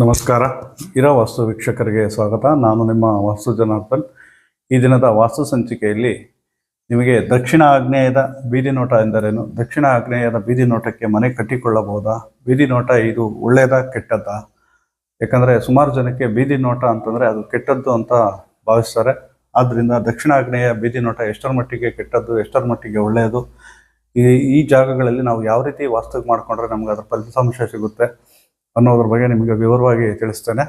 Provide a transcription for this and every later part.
ನಮಸ್ಕಾರ. ಇರೋ ವಾಸ್ತು ವೀಕ್ಷಕರಿಗೆ ಸ್ವಾಗತ. ನಾನು ನಿಮ್ಮ ವಾಸ್ತು ಜನಾರ್ದನ್. ಈ ದಿನದ ವಾಸ್ತು ಸಂಚಿಕೆಯಲ್ಲಿ ನಿಮಗೆ ದಕ್ಷಿಣ ಆಗ್ನೇಯದ ಬೀದಿ ನೋಟ ಎಂದರೇನು? ದಕ್ಷಿಣ ಆಗ್ನೇಯದ ಬೀದಿ ನೋಟಕ್ಕೆ ಮನೆ ಕಟ್ಟಿಕೊಳ್ಳಬಹುದಾ? ಬೀದಿ ನೋಟ ಇದು ಒಳ್ಳೆಯದ, ಕೆಟ್ಟದ್ದಾ? ಯಾಕಂದರೆ ಸುಮಾರು ಜನಕ್ಕೆ ಬೀದಿ ನೋಟ ಅಂತಂದರೆ ಅದು ಕೆಟ್ಟದ್ದು ಅಂತ ಭಾವಿಸ್ತಾರೆ. ಆದ್ದರಿಂದ ದಕ್ಷಿಣ ಆಗ್ನೇಯ ಬೀದಿ ನೋಟ ಎಷ್ಟರ ಮಟ್ಟಿಗೆ ಕೆಟ್ಟದ್ದು, ಎಷ್ಟರ ಮಟ್ಟಿಗೆ ಒಳ್ಳೆಯದು? ಈ ಈ ಜಾಗಗಳಲ್ಲಿ ನಾವು ಯಾವ ರೀತಿ ವಾಸ್ತು ಮಾಡಿಕೊಂಡ್ರೆ ನಮ್ಗೆ ಅದರ ಫಲಿತಾಂಶ ಸಿಗುತ್ತೆ? ಅನ್ನೋದ್ರ ಬಗ್ಗೆ ನಿಮಗೆ ವಿವರವಾಗಿ ತಿಳಿಸ್ತೇನೆ.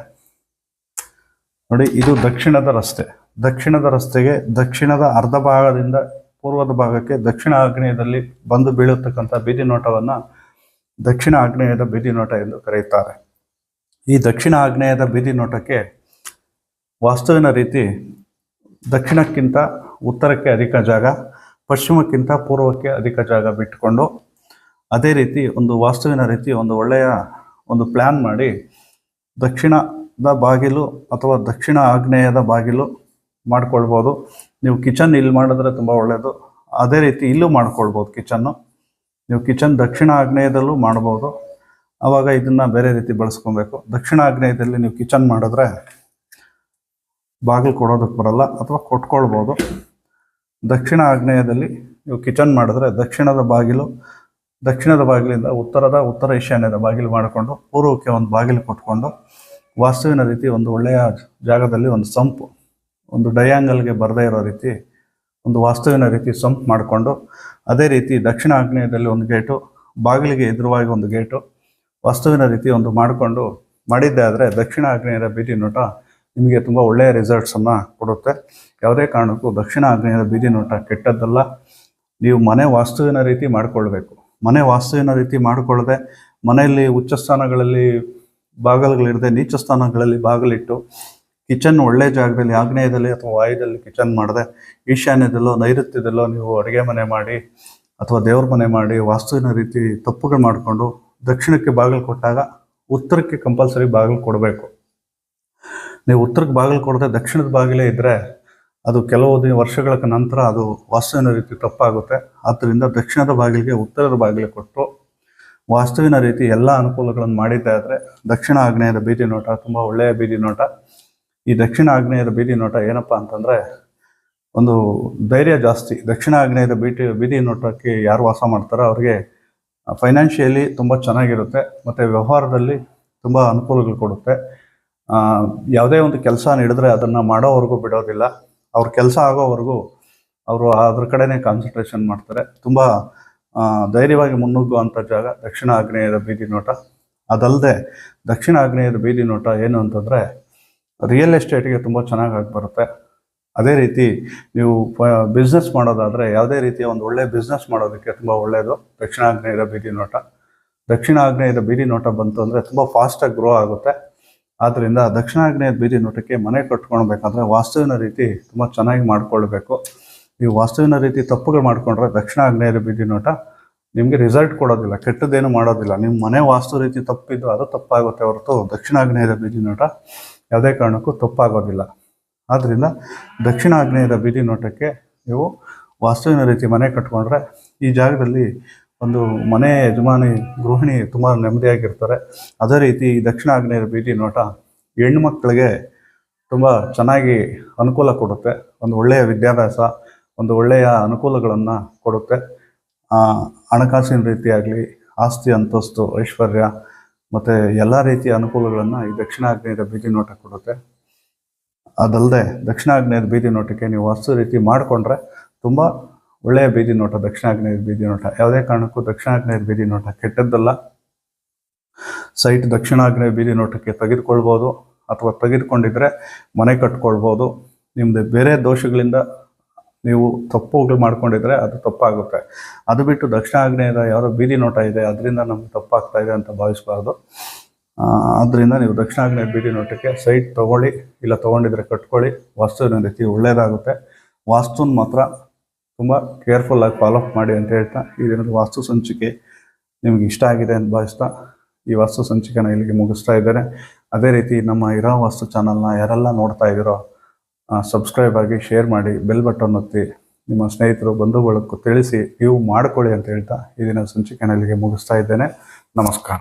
ನೋಡಿ, ಇದು ದಕ್ಷಿಣದ ರಸ್ತೆ. ದಕ್ಷಿಣದ ರಸ್ತೆಗೆ ದಕ್ಷಿಣದ ಅರ್ಧ ಭಾಗದಿಂದ ಪೂರ್ವದ ಭಾಗಕ್ಕೆ ದಕ್ಷಿಣ ಆಗ್ನೇಯದಲ್ಲಿ ಬಂದು ಬೀಳತಕ್ಕಂಥ ಬೀದಿ ನೋಟವನ್ನು ದಕ್ಷಿಣ ಆಗ್ನೇಯದ ಬೀದಿ ನೋಟ ಎಂದು ಕರೆಯುತ್ತಾರೆ. ಈ ದಕ್ಷಿಣ ಆಗ್ನೇಯದ ಬೀದಿ ನೋಟಕ್ಕೆ ವಾಸ್ತುವಿನ ರೀತಿ ದಕ್ಷಿಣಕ್ಕಿಂತ ಉತ್ತರಕ್ಕೆ ಅಧಿಕ ಜಾಗ, ಪಶ್ಚಿಮಕ್ಕಿಂತ ಪೂರ್ವಕ್ಕೆ ಅಧಿಕ ಜಾಗ ಬಿಟ್ಟುಕೊಂಡು, ಅದೇ ರೀತಿ ಒಂದು ವಾಸ್ತುವಿನ ರೀತಿ ಒಂದು ಒಳ್ಳೆಯ ಒಂದು ಪ್ಲ್ಯಾನ್ ಮಾಡಿ ದಕ್ಷಿಣದ ಬಾಗಿಲು ಅಥವಾ ದಕ್ಷಿಣ ಆಗ್ನೇಯದ ಬಾಗಿಲು ಮಾಡ್ಕೊಳ್ಬೋದು. ನೀವು ಕಿಚನ್ ಇಲ್ಲಿ ಮಾಡಿದ್ರೆ ತುಂಬ ಒಳ್ಳೆಯದು ಅದೇ ರೀತಿ ಇಲ್ಲೂ ಮಾಡ್ಕೊಳ್ಬೋದು ಕಿಚನ್ನು. ನೀವು ಕಿಚನ್ ದಕ್ಷಿಣ ಆಗ್ನೇಯದಲ್ಲೂ ಮಾಡ್ಬೋದು. ಆವಾಗ ಇದನ್ನು ಬೇರೆ ರೀತಿ ಬಳಸ್ಕೊಬೇಕು. ದಕ್ಷಿಣ ಆಗ್ನೇಯದಲ್ಲಿ ನೀವು ಕಿಚನ್ ಮಾಡಿದ್ರೆ ಬಾಗಿಲು ಕೊಡೋದಕ್ಕೆ ಬರಲ್ಲ ಅಥವಾ ಕೊಟ್ಕೊಳ್ಬೋದು. ದಕ್ಷಿಣ ಆಗ್ನೇಯದಲ್ಲಿ ನೀವು ಕಿಚನ್ ಮಾಡಿದ್ರೆ ದಕ್ಷಿಣದ ಬಾಗಿಲು ದಕ್ಷಿಣದ ಬಾಗಿಲಿಂದ ಉತ್ತರದ, ಉತ್ತರ ಈಶಾನ್ಯದ ಬಾಗಿಲು ಮಾಡಿಕೊಂಡು ಪೂರ್ವಕ್ಕೆ ಒಂದು ಬಾಗಿಲು ಕೊಟ್ಕೊಂಡು ವಾಸ್ತುವಿನ ರೀತಿ ಒಂದು ಒಳ್ಳೆಯ ಜಾಗದಲ್ಲಿ ಒಂದು ಸಂಪ್, ಒಂದು ಡಯಾಂಗಲ್ಗೆ ಬರದೇ ಇರೋ ರೀತಿ ಒಂದು ವಾಸ್ತುವಿನ ರೀತಿ ಸಂಪ್ ಮಾಡಿಕೊಂಡು ಅದೇ ರೀತಿ ದಕ್ಷಿಣ ಆಗ್ನೇಯದಲ್ಲಿ ಒಂದು ಗೇಟು, ಬಾಗಿಲಿಗೆ ಎದುರುವಾಗಿ ಒಂದು ಗೇಟು ವಾಸ್ತುವಿನ ರೀತಿ ಒಂದು ಮಾಡಿಕೊಂಡು ಮಾಡಿದ್ದೇ ಆದರೆ ದಕ್ಷಿಣ ಆಗ್ನೇಯದ ಬೀದಿ ನೋಟ ನಿಮಗೆ ತುಂಬ ಒಳ್ಳೆಯ ರಿಸಲ್ಟ್ಸನ್ನು ಕೊಡುತ್ತೆ. ಯಾವುದೇ ಕಾರಣಕ್ಕೂ ದಕ್ಷಿಣ ಆಗ್ನೇಯದ ಬೀದಿ ನೋಟ ಕೆಟ್ಟದ್ದಲ್ಲ. ನೀವು ಮನೆ ವಾಸ್ತುವಿನ ರೀತಿ ಮಾಡಿಕೊಳ್ಬೇಕು. ಮನೆ ವಾಸ್ತುವಿನ ರೀತಿ ಮಾಡಿಕೊಳ್ಳದೆ ಮನೆಯಲ್ಲಿ ಉಚ್ಚ ಸ್ಥಾನಗಳಲ್ಲಿ ಬಾಗಿಲುಗಳಿರದೆ ನೀಚ ಸ್ಥಾನಗಳಲ್ಲಿ ಬಾಗಲಿಟ್ಟು ಕಿಚನ್ ಒಳ್ಳೆ ಜಾಗದಲ್ಲಿ, ಆಗ್ನೇಯದಲ್ಲಿ ಅಥವಾ ವಾಯುದಲ್ಲಿ ಕಿಚನ್ ಮಾಡದೆ ಈಶಾನ್ಯದಲ್ಲೋ, ನೈಋತ್ಯದಲ್ಲೋ ನೀವು ಅಡುಗೆ ಮನೆ ಮಾಡಿ ಅಥವಾ ದೇವ್ರ ಮನೆ ಮಾಡಿ ವಾಸ್ತುವಿನ ರೀತಿ ತಪ್ಪುಗಳು ಮಾಡಿಕೊಂಡು ದಕ್ಷಿಣಕ್ಕೆ ಬಾಗಿಲು ಕೊಟ್ಟಾಗ ಉತ್ತರಕ್ಕೆ ಕಂಪಲ್ಸರಿ ಬಾಗಿಲು ಕೊಡಬೇಕು. ನೀವು ಉತ್ತರಕ್ಕೆ ಬಾಗಿಲು ಕೊಡದೆ ದಕ್ಷಿಣದ ಬಾಗಿಲೇ ಇದ್ದರೆ ಅದು ಕೆಲವು ದಿನ ವರ್ಷಗಳ ನಂತರ ಅದು ವಾಸ್ತುವಿನ ರೀತಿ ತಪ್ಪಾಗುತ್ತೆ. ಆದ್ದರಿಂದ ದಕ್ಷಿಣದ ಬಾಗಿಲಿಗೆ ಉತ್ತರದ ಬಾಗಿಲು ಕೊಟ್ಟು ವಾಸ್ತುವಿನ ರೀತಿ ಎಲ್ಲ ಅನುಕೂಲಗಳನ್ನು ಮಾಡಿದ್ದೆ ಆದರೆ ದಕ್ಷಿಣ ಆಗ್ನೇಯದ ಬೀದಿ ನೋಟ ತುಂಬ ಒಳ್ಳೆಯ ಬೀದಿ ನೋಟ. ಈ ದಕ್ಷಿಣ ಆಗ್ನೇಯದ ಬೀದಿ ನೋಟ ಏನಪ್ಪ ಅಂತಂದರೆ ಒಂದು ಧೈರ್ಯ ಜಾಸ್ತಿ. ದಕ್ಷಿಣ ಆಗ್ನೇಯದ ಬೀಟಿ, ಬೀದಿ ನೋಟಕ್ಕೆ ಯಾರು ವಾಸ ಮಾಡ್ತಾರೋ ಅವ್ರಿಗೆ ಫೈನಾನ್ಷಿಯಲಿ ತುಂಬ ಚೆನ್ನಾಗಿರುತ್ತೆ. ಮತ್ತು ವ್ಯವಹಾರದಲ್ಲಿ ತುಂಬ ಅನುಕೂಲಗಳು ಕೊಡುತ್ತೆ. ಯಾವುದೇ ಒಂದು ಕೆಲಸ ನೀಡಿದ್ರೆ ಅದನ್ನು ಮಾಡೋವರೆಗೂ ಬಿಡೋದಿಲ್ಲ. ಅವ್ರ ಕೆಲಸ ಆಗೋವರೆಗೂ ಅವರು ಅದ್ರ ಕಡೆನೇ ಕಾನ್ಸಂಟ್ರೇಷನ್ ಮಾಡ್ತಾರೆ. ತುಂಬ ಧೈರ್ಯವಾಗಿ ಮುನ್ನುಗ್ಗುವಂಥ ಜಾಗ ದಕ್ಷಿಣ ಆಗ್ನೇಯದ ಬೀದಿ ನೋಟ. ಅದಲ್ಲದೆ ದಕ್ಷಿಣ ಆಗ್ನೇಯದ ಬೀದಿ ನೋಟ ಏನು ಅಂತಂದರೆ ರಿಯಲ್ ಎಸ್ಟೇಟ್ಗೆ ತುಂಬ ಚೆನ್ನಾಗಿ ಬರುತ್ತೆ. ಅದೇ ರೀತಿ ನೀವು ಬಿಸ್ನೆಸ್ ಮಾಡೋದಾದರೆ ಯಾವುದೇ ರೀತಿಯ ಒಂದು ಒಳ್ಳೆಯ ಬಿಸ್ನೆಸ್ ಮಾಡೋದಕ್ಕೆ ತುಂಬ ಒಳ್ಳೆಯದು ದಕ್ಷಿಣ ಆಗ್ನೇಯದ ಬೀದಿ ನೋಟ. ದಕ್ಷಿಣ ಆಗ್ನೇಯದ ಬೀದಿ ನೋಟ ಬಂತು ಅಂದರೆ ತುಂಬ ಫಾಸ್ಟಾಗಿ ಗ್ರೋ ಆಗುತ್ತೆ. ಆದ್ದರಿಂದ ದಕ್ಷಿಣ ಆಗ್ನೇಯದ ಬೀದಿ ನೋಟಕ್ಕೆ ಮನೆ ಕಟ್ಕೊಳ್ಬೇಕಂದ್ರೆ ವಾಸ್ತುವಿನ ರೀತಿ ತುಂಬ ಚೆನ್ನಾಗಿ ಮಾಡಿಕೊಳ್ಬೇಕು. ನೀವು ವಾಸ್ತುವಿನ ರೀತಿ ತಪ್ಪುಗಳು ಮಾಡಿಕೊಂಡ್ರೆ ದಕ್ಷಿಣ ಆಗ್ನೇಯದ ಬೀದಿ ನೋಟ ನಿಮಗೆ ರಿಸಲ್ಟ್ ಕೊಡೋದಿಲ್ಲ, ಕೆಟ್ಟದ್ದೇನು ಮಾಡೋದಿಲ್ಲ. ನಿಮ್ಮ ಮನೆ ವಾಸ್ತು ರೀತಿ ತಪ್ಪಿದ್ದು ಅದು ತಪ್ಪಾಗುತ್ತೆ ಹೊರತು ದಕ್ಷಿಣ ಆಗ್ನೇಯದ ಬೀದಿ ನೋಟ ಯಾವುದೇ ಕಾರಣಕ್ಕೂ ತಪ್ಪಾಗೋದಿಲ್ಲ. ಆದ್ದರಿಂದ ದಕ್ಷಿಣ ಆಗ್ನೇಯದ ಬೀದಿ ನೋಟಕ್ಕೆ ನೀವು ವಾಸ್ತುವಿನ ರೀತಿ ಮನೆ ಕಟ್ಕೊಂಡ್ರೆ ಈ ಜಾಗದಲ್ಲಿ ಒಂದು ಮನೆ ಯಜಮಾನಿ, ಗೃಹಿಣಿ ತುಂಬ ನೆಮ್ಮದಿಯಾಗಿರ್ತಾರೆ. ಅದೇ ರೀತಿ ಈ ದಕ್ಷಿಣ ಆಗ್ನೇಯ ಬೀದಿ ನೋಟ ಹೆಣ್ಣು ಮಕ್ಕಳಿಗೆ ತುಂಬ ಚೆನ್ನಾಗಿ ಅನುಕೂಲ ಕೊಡುತ್ತೆ. ಒಂದು ಒಳ್ಳೆಯ ವಿದ್ಯಾಭ್ಯಾಸ, ಒಂದು ಒಳ್ಳೆಯ ಅನುಕೂಲಗಳನ್ನು ಕೊಡುತ್ತೆ. ಹಣಕಾಸಿನ ರೀತಿಯಾಗಲಿ, ಆಸ್ತಿ ಅಂತಸ್ತು, ಐಶ್ವರ್ಯ ಮತ್ತು ಎಲ್ಲ ರೀತಿಯ ಅನುಕೂಲಗಳನ್ನು ಈ ದಕ್ಷಿಣ ಆಗ್ನೇಯದ ಬೀದಿ ನೋಟ ಕೊಡುತ್ತೆ. ಅದಲ್ಲದೆ ದಕ್ಷಿಣ ಆಗ್ನೇಯದ ಬೀದಿ ನೋಟಕ್ಕೆ ನೀವು ವಾಸ್ತು ರೀತಿ ಮಾಡಿಕೊಂಡ್ರೆ ತುಂಬ ಒಳ್ಳೆಯ ಬೀದಿ ನೋಟ, ದಕ್ಷಿಣ ಆಗ್ನೇಯದ ಬೀದಿ ನೋಟ. ಯಾವುದೇ ಕಾರಣಕ್ಕೂ ದಕ್ಷಿಣ ಆಗ್ನೇಯದ ಬೀದಿ ನೋಟ ಕೆಟ್ಟದ್ದಲ್ಲ. ಸೈಟ್ ದಕ್ಷಿಣ ಆಗ್ನೇಯ ಬೀದಿ ನೋಟಕ್ಕೆ ತೆಗೆದುಕೊಳ್ಬೋದು ಅಥವಾ ತೆಗೆದುಕೊಂಡಿದ್ರೆ ಮನೆ ಕಟ್ಕೊಳ್ಬೋದು. ನಿಮ್ಮದು ಬೇರೆ ದೋಷಗಳಿಂದ ನೀವು ತಪ್ಪುಗಳು ಮಾಡ್ಕೊಂಡಿದ್ರೆ ಅದು ತಪ್ಪಾಗುತ್ತೆ. ಅದು ಬಿಟ್ಟು ದಕ್ಷಿಣ ಆಗ್ನೇಯದ ಯಾವುದೋ ಬೀದಿ ನೋಟ ಇದೆ, ಅದರಿಂದ ನಮ್ಗೆ ತಪ್ಪಾಗ್ತಾ ಇದೆ ಅಂತ ಭಾವಿಸ್ಬಾರ್ದು. ಆದ್ದರಿಂದ ನೀವು ದಕ್ಷಿಣ ಆಗ್ನೇಯ ಬೀದಿ ನೋಟಕ್ಕೆ ಸೈಟ್ ತೊಗೊಳ್ಳಿ, ಇಲ್ಲ ತೊಗೊಂಡಿದ್ರೆ ಕಟ್ಕೊಳ್ಳಿ. ವಾಸ್ತುವಿನ ರೀತಿ ಒಳ್ಳೆಯದಾಗುತ್ತೆ ವಾಸ್ತುನ ಮಾತ್ರ ತುಂಬ ಕೇರ್ಫುಲ್ಲಾಗಿ ಫಾಲೋ ಅಪ್ ಮಾಡಿ ಅಂತ ಹೇಳ್ತಾ, ಈ ದಿನದ ವಾಸ್ತು ಸಂಚಿಕೆ ನಿಮ್ಗೆ ಇಷ್ಟ ಆಗಿದೆ ಅಂತ ಭಾವಿಸ್ತಾ, ಈ ವಾಸ್ತು ಸಂಚಿಕೆನ ಇಲ್ಲಿಗೆ ಮುಗಿಸ್ತಾ ಇದ್ದಾರೆ. ಅದೇ ರೀತಿ ನಮ್ಮ ಇರೋ ವಾಸ್ತು ಚಾನಲ್ನ ಯಾರೆಲ್ಲ ನೋಡ್ತಾ ಇದ್ದೀರೋ ಸಬ್ಸ್ಕ್ರೈಬ್ ಆಗಿ ಶೇರ್ ಮಾಡಿ ಬೆಲ್ ಬಟನ್ ಒತ್ತಿ, ನಿಮ್ಮ ಸ್ನೇಹಿತರು, ಬಂಧುಗಳಕ್ಕೂ ತಿಳಿಸಿ, ನೀವು ಮಾಡ್ಕೊಳ್ಳಿ ಅಂತ ಹೇಳ್ತಾ, ಈ ದಿನ ಸಂಚಿಕೆನ ಇಲ್ಲಿಗೆ ಮುಗಿಸ್ತಾ ಇದ್ದೇನೆ. ನಮಸ್ಕಾರ.